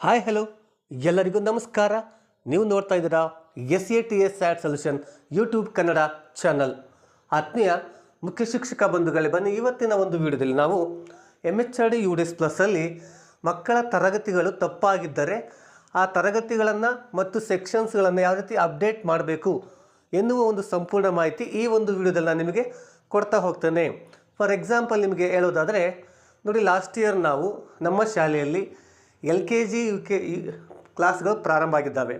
Hi, hello. ಎಲ್ಲರಿಗೂ ನಮಸ್ಕಾರ. ನೀವು ನೋಡ್ತಾ ಇದ್ದೀರಾ S A T S sat solution YouTube Kannada channel. ಆತ್ಮೀಯ ಮುಖ್ಯ ಶಿಕ್ಷಕ ಬಂಧುಗಳೇ, ಬನ್ನಿ ಇವತ್ತಿನ ಒಂದು ವಿಡಿಯೋದಲ್ಲಿ ನಾವು M H R D U D S ಪ್ಲಸ್ಸಲ್ಲಿ ಮಕ್ಕಳ ತರಗತಿಗಳು ತಪ್ಪಾಗಿದ್ದರೆ ಆ ತರಗತಿಗಳನ್ನು ಮತ್ತು ಸೆಕ್ಷನ್ಸ್ಗಳನ್ನು ಯಾವ ರೀತಿ ಅಪ್ಡೇಟ್ ಮಾಡಬೇಕು ಎನ್ನುವ ಒಂದು ಸಂಪೂರ್ಣ ಮಾಹಿತಿ ಈ ಒಂದು ವಿಡಿಯೋದಲ್ಲಿ ನಾನು ನಿಮಗೆ ಕೊಡ್ತಾ ಹೋಗ್ತೇನೆ. ಫಾರ್ ಎಕ್ಸಾಂಪಲ್ ನಿಮಗೆ ಹೇಳೋದಾದರೆ, ನೋಡಿ ಲಾಸ್ಟ್ ಇಯರ್ ನಾವು ನಮ್ಮ ಶಾಲೆಯಲ್ಲಿ L K G U K ಕ್ಲಾಸ್ಗಳು ಪ್ರಾರಂಭ ಆಗಿದ್ದಾವೆ.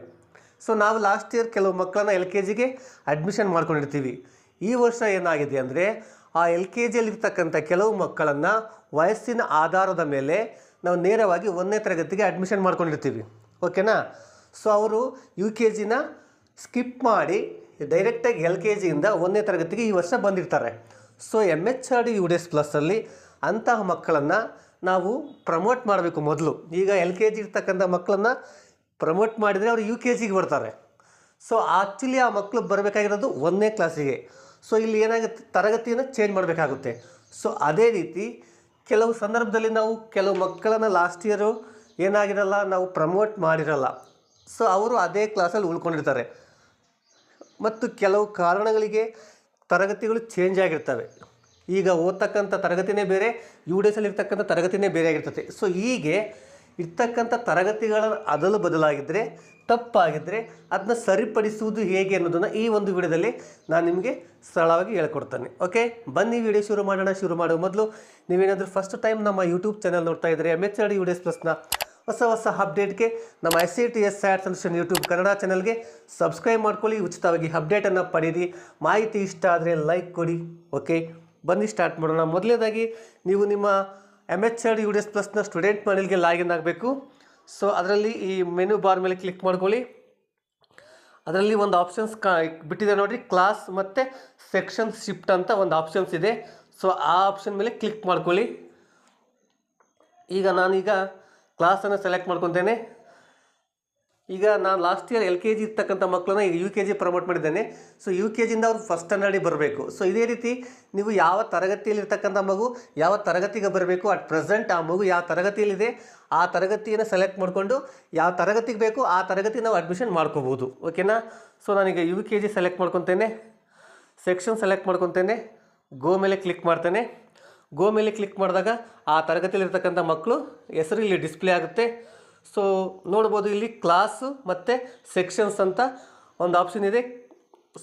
ಸೊ ನಾವು ಲಾಸ್ಟ್ ಇಯರ್ ಕೆಲವು ಮಕ್ಕಳನ್ನ ಎಲ್ ಕೆ ಜಿಗೆ ಅಡ್ಮಿಷನ್ ಮಾಡ್ಕೊಂಡಿರ್ತೀವಿ. ಈ ವರ್ಷ ಏನಾಗಿದೆ ಅಂದರೆ, ಆ ಎಲ್ ಕೆ ಜಿಯಲ್ಲಿರ್ತಕ್ಕಂಥ ಕೆಲವು ಮಕ್ಕಳನ್ನು ವಯಸ್ಸಿನ ಆಧಾರದ ಮೇಲೆ ನಾವು ನೇರವಾಗಿ ಒಂದನೇ ತರಗತಿಗೆ ಅಡ್ಮಿಷನ್ ಮಾಡ್ಕೊಂಡಿರ್ತೀವಿ. ಓಕೆನಾ ಸೊ ಅವರು ಯು ಕೆ ಜಿನ ಸ್ಕಿಪ್ ಮಾಡಿ ಡೈರೆಕ್ಟಾಗಿ ಎಲ್ ಕೆ ಜಿಯಿಂದ ಒಂದನೇ ತರಗತಿಗೆ ಈ ವರ್ಷ ಬಂದಿರ್ತಾರೆ. So M H R D U D S ಪ್ಲಸ್ಸಲ್ಲಿ ಅಂತಹ ಮಕ್ಕಳನ್ನು ನಾವು ಪ್ರಮೋಟ್ ಮಾಡಬೇಕು ಮೊದಲು. ಈಗ ಎಲ್ ಕೆ ಜಿ ಇರ್ತಕ್ಕಂಥ ಮಕ್ಕಳನ್ನು ಪ್ರಮೋಟ್ ಮಾಡಿದರೆ ಅವರು ಯು ಕೆ ಜಿಗೆ ಬರ್ತಾರೆ. ಸೊ ಆ್ಯಕ್ಚುಲಿ ಆ ಮಕ್ಕಳು ಬರಬೇಕಾಗಿರೋದು ಒಂದನೇ ಕ್ಲಾಸಿಗೆ ಸೊ ಇಲ್ಲಿ ಏನಾಗುತ್ತೆ, ತರಗತಿಯನ್ನು ಚೇಂಜ್ ಮಾಡಬೇಕಾಗುತ್ತೆ. ಸೊ ಅದೇ ರೀತಿ ಕೆಲವು ಸಂದರ್ಭದಲ್ಲಿ ನಾವು ಕೆಲವು ಮಕ್ಕಳನ್ನು ಲಾಸ್ಟ್ ಇಯರು ಏನಾಗಿರಲ್ಲ, ನಾವು ಪ್ರಮೋಟ್ ಮಾಡಿರಲ್ಲ. ಸೊ ಅವರು ಅದೇ ಕ್ಲಾಸಲ್ಲಿ ಉಳ್ಕೊಂಡಿರ್ತಾರೆ. ಮತ್ತು ಕೆಲವು ಕಾರಣಗಳಿಗೆ ತರಗತಿಗಳು ಚೇಂಜ್ ಆಗಿರ್ತವೆ. ಈಗ ಓದ್ತಕ್ಕಂಥ ತರಗತಿನೇ ಬೇರೆ ಯು ಡಿ ಎಸಲ್ಲಿ ಇರ್ತಕ್ಕಂಥ ತರಗತಿನೇ ಬೇರೆ ಆಗಿರ್ತದೆ. ಸೊ ಹೀಗೆ ಇರ್ತಕ್ಕಂಥ ತರಗತಿಗಳ ಅದಲು ಬದಲಾಗಿದ್ದರೆ ತಪ್ಪಾಗಿದ್ದರೆ ಅದನ್ನ ಸರಿಪಡಿಸುವುದು ಹೇಗೆ ಅನ್ನೋದನ್ನು ಈ ಒಂದು ವಿಡಿಯೋದಲ್ಲಿ ನಾನು ನಿಮಗೆ ಸರಳವಾಗಿ ಹೇಳ್ಕೊಡ್ತೇನೆ. ಓಕೆ ಬನ್ನಿ, ವಿಡಿಯೋ ಶುರು ಮಾಡೋಣ. ಶುರು ಮಾಡುವ ಮೊದಲು ನೀವೇನಾದರೂ ಫಸ್ಟ್ ಟೈಮ್ ನಮ್ಮ ಯೂಟ್ಯೂಬ್ ಚಾನಲ್ ನೋಡ್ತಾ ಇದ್ದರೆ M H R D U D S ಪ್ಲಸ್ನ ಹೊಸ ಹೊಸ ಅಪ್ಡೇಟ್ಗೆ ನಮ್ಮ S C T S sat solution YouTube Kannada ಚಾನಲ್ಗೆ ಸಬ್ಸ್ಕ್ರೈಬ್ ಮಾಡ್ಕೊಳ್ಳಿ. ಉಚಿತವಾಗಿ ಅಪ್ಡೇಟನ್ನು ಪಡೀರಿ ಮಾಹಿತಿ ಇಷ್ಟ ಆದರೆ ಲೈಕ್ ಕೊಡಿ. ಓಕೆ ಬನ್ನಿ ಸ್ಟಾರ್ಟ್ ಮಾಡೋಣ. ಮೊದಲನೇದಾಗಿ ನೀವು ನಿಮ್ಮ M H R U D S ಪ್ಲಸ್ನ student ಮನೇಲಿಗೆ ಲಾಗಿನ್ ಆಗಬೇಕು. ಸೊ ಅದರಲ್ಲಿ ಈ ಮೆನು ಬಾರ್ ಮೇಲೆ ಕ್ಲಿಕ್ ಮಾಡ್ಕೊಳ್ಳಿ. ಅದರಲ್ಲಿ ಒಂದು ಆಪ್ಷನ್ಸ್ ಕಾ ಬಿಟ್ಟಿದೆ ನೋಡಿರಿ ಕ್ಲಾಸ್ ಮತ್ತು ಸೆಕ್ಷನ್ ಶಿಫ್ಟ್ ಅಂತ ಒಂದು ಆಪ್ಷನ್ಸ್ ಇದೆ. ಸೊ ಆ ಆಪ್ಷನ್ ಮೇಲೆ ಕ್ಲಿಕ್ ಮಾಡ್ಕೊಳ್ಳಿ. ಈಗ ನಾನೀಗ ಕ್ಲಾಸನ್ನು ಸೆಲೆಕ್ಟ್ ಮಾಡ್ಕೊತೇನೆ. ಈಗ ನಾನು last year L K G ಇರ್ತಕ್ಕಂಥ ಮಕ್ಕಳನ್ನ ಈಗ ಯು ಕೆ ಜಿ ಪ್ರಮೋಟ್ ಮಾಡಿದ್ದೇನೆ. ಸೊ ಯು ಕೆ ಜಿಯಿಂದ ಅವ್ರು ಫಸ್ಟ್ ಸ್ಟ್ಯಾಂಡರ್ಡಿಗೆ ಬರಬೇಕು. ಸೊ ಇದೇ ರೀತಿ ನೀವು ಯಾವ ತರಗತಿಯಲ್ಲಿ ತರಗತಿಯಲ್ಲಿರ್ತಕ್ಕಂಥ ಮಗು, ಯಾವ ತರಗತಿಗೆ ಬರಬೇಕು ಅಟ್ ಪ್ರೆಸೆಂಟ್ ಆ ಮಗು ಯಾವ ತರಗತಿಯಲ್ಲಿದೆ, ಆ ತರಗತಿಯನ್ನು ಸೆಲೆಕ್ಟ್ ಮಾಡಿಕೊಂಡು ಯಾವ ತರಗತಿಗೆ ಬೇಕು, ಆ ತರಗತಿ ನಾವು ಅಡ್ಮಿಷನ್ ಮಾಡ್ಕೋಬೋದು ಓಕೆನಾ ಸೊ ನಾನೀಗ ಯು ಕೆ ಜಿ ಸೆಲೆಕ್ಟ್ ಮಾಡ್ಕೊತೇನೆ. ಸೆಕ್ಷನ್ ಸೆಲೆಕ್ಟ್ ಮಾಡ್ಕೊತೇನೆ. ಗೋ ಮೇಲೆ ಕ್ಲಿಕ್ ಮಾಡ್ತೇನೆ. ಗೋ ಮೇಲೆ ಕ್ಲಿಕ್ ಮಾಡಿದಾಗ ಆ ತರಗತಿಯಲ್ಲಿರ್ತಕ್ಕಂಥ ಮಕ್ಕಳು ಹೆಸರು ಇಲ್ಲಿ ಡಿಸ್ಪ್ಲೇ ಆಗುತ್ತೆ. ಸೊ ನೋಡ್ಬೋದು ಇಲ್ಲಿ ಕ್ಲಾಸು ಮತ್ತು ಸೆಕ್ಷನ್ಸ್ ಅಂತ ಒಂದು ಆಪ್ಷನ್ ಇದೆ.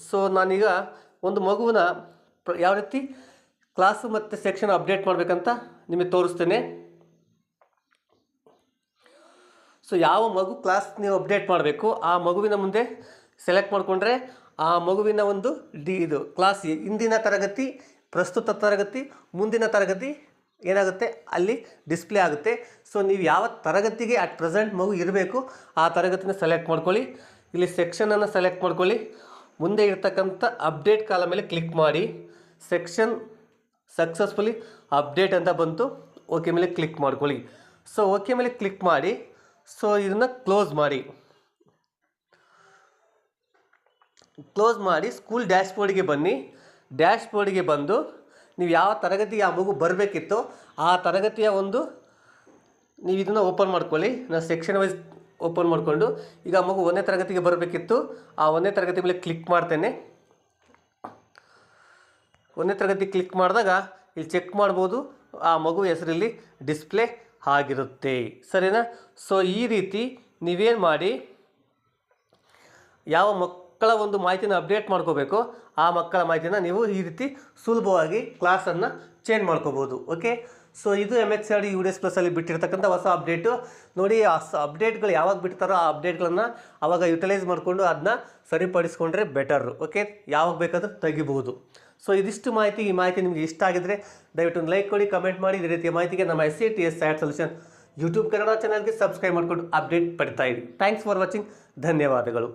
ಸೊ ನಾನೀಗ ಒಂದು ಮಗುವಿನ ಯಾವ ರೀತಿ ಕ್ಲಾಸು ಮತ್ತು ಸೆಕ್ಷನ್ ಅಪ್ಡೇಟ್ ಮಾಡಬೇಕಂತ ನಿಮಗೆ ತೋರಿಸ್ತೇನೆ. ಸೊ ಯಾವ ಮಗು ಕ್ಲಾಸ್ ನೀವು ಅಪ್ಡೇಟ್ ಮಾಡಬೇಕು, ಆ ಮಗುವಿನ ಮುಂದೆ ಸೆಲೆಕ್ಟ್ ಮಾಡಿಕೊಂಡ್ರೆ ಆ ಮಗುವಿನ ಒಂದು ಡಿ ಇದು. ಕ್ಲಾಸ್ ಇಂದಿನ ತರಗತಿ, ಪ್ರಸ್ತುತ ತರಗತಿ, ಮುಂದಿನ ತರಗತಿ ಏನಾಗುತ್ತೆ? ಅಲ್ಲಿ ಡಿಸ್ಪ್ಲೇ ಆಗುತ್ತೆ. ಸೊ ನೀವು ಯಾವ ತರಗತಿಗೆ ಅಟ್ ಪ್ರೆಸೆಂಟ್ ಮಗು ಇರಬೇಕು, ಆ ತರಗತಿನ ಸೆಲೆಕ್ಟ್ ಮಾಡ್ಕೊಳ್ಳಿ. ಇಲ್ಲಿ ಸೆಕ್ಷನನ್ನು ಸೆಲೆಕ್ಟ್ ಮಾಡ್ಕೊಳ್ಳಿ. ಮುಂದೆ ಇರ್ತಕ್ಕಂಥ ಅಪ್ಡೇಟ್ ಕಾಲ ಮೇಲೆ ಕ್ಲಿಕ್ ಮಾಡಿ. ಸೆಕ್ಷನ್ ಸಕ್ಸಸ್ಫುಲಿ ಅಪ್ಡೇಟ್ ಅಂತ ಬಂತು. ಓಕೆ ಮೇಲೆ ಕ್ಲಿಕ್ ಮಾಡ್ಕೊಳ್ಳಿ. ಸೊ ಓಕೆ ಮೇಲೆ ಕ್ಲಿಕ್ ಮಾಡಿ. ಸೊ ಇದನ್ನು ಕ್ಲೋಸ್ ಮಾಡಿ. ಕ್ಲೋಸ್ ಮಾಡಿ ಸ್ಕೂಲ್ ಡ್ಯಾಶ್ ಬೋರ್ಡಿಗೆ ಬನ್ನಿ. ಡ್ಯಾಶ್ ಬೋರ್ಡಿಗೆ ಬಂದು ನೀವು ಯಾವ ತರಗತಿಗೆ ಆ ಮಗು ಬರಬೇಕಿತ್ತೋ ಆ ತರಗತಿಯ ಒಂದು ನೀವು ಇದನ್ನು ಓಪನ್ ಮಾಡ್ಕೊಳ್ಳಿ. ನಾನು ಸೆಕ್ಷನ್ ವೈಸ್ ಓಪನ್ ಮಾಡಿಕೊಂಡು ಈಗ ಮಗು ಒಂದನೇ ತರಗತಿಗೆ ಬರಬೇಕಿತ್ತು. ಆ ಒಂದನೇ ತರಗತಿ ಮೇಲೆ ಕ್ಲಿಕ್ ಮಾಡ್ತೇನೆ. ಒಂದನೇ ತರಗತಿ ಕ್ಲಿಕ್ ಮಾಡಿದಾಗ ಇಲ್ಲಿ ಚೆಕ್ ಮಾಡ್ಬೋದು. ಆ ಮಗು ಹೆಸರಲ್ಲಿ ಡಿಸ್ಪ್ಲೇ ಆಗಿರುತ್ತೆ. ಸರಿನಾ? ಸೊ ಈ ರೀತಿ ನೀವೇನು ಮಾಡಿ, ಯಾವ ಮಕ್ಕಳ ಒಂದು ಮಾಹಿತಿನ ಅಪ್ಡೇಟ್ ಮಾಡ್ಕೋಬೇಕು. ಆ ಮಕ್ಕಳ ಮಾಹಿತಿನ ನೀವು ಈ ರೀತಿ ಸುಲಭವಾಗಿ ಕ್ಲಾಸನ್ನು ಚೇಂಜ್ ಮಾಡ್ಕೋಬೋದು ಓಕೆ ಸೊ ಇದು M H R U D S ಪ್ಲಸ್ಸಲ್ಲಿ ಬಿಟ್ಟಿರ್ತಕ್ಕಂಥ ಹೊಸ ಅಪ್ಡೇಟು ನೋಡಿ, ಆ ಅಪ್ಡೇಟ್ಗಳು ಯಾವಾಗ ಬಿಡ್ತಾರೋ ಆ ಅಪ್ಡೇಟ್ಗಳನ್ನು ಆವಾಗ ಯುಟಿಲೈಸ್ ಮಾಡಿಕೊಂಡು ಅದನ್ನ ಸರಿಪಡಿಸ್ಕೊಂಡ್ರೆ ಬೆಟರ್ ಓಕೆ ಯಾವಾಗ ಬೇಕಾದರೂ ತೆಗಿಬೋದು ಸೊ ಇದಿಷ್ಟು ಮಾಹಿತಿ. ಈ ಮಾಹಿತಿ ನಿಮಗೆ ಇಷ್ಟ ಆಗಿದ್ರೆ ದಯವಿಟ್ಟು ಒಂದು ಲೈಕ್ ಕೊಡಿ ಕಮೆಂಟ್ ಮಾಡಿ. ಇದೇ ರೀತಿಯ ಮಾಹಿತಿಗೆ ನಮ್ಮ S C T S sat solution YouTube Kannada ಚಾನಲ್ಗೆ ಸಬ್ಸ್ಕ್ರೈಬ್ ಮಾಡಿಕೊಂಡು ಅಪ್ಡೇಟ್ ಪಡ್ತಾ ಇರಿ. ಥ್ಯಾಂಕ್ಸ್ ಫಾರ್ ವಾಚಿಂಗ್ ಧನ್ಯವಾದಗಳು.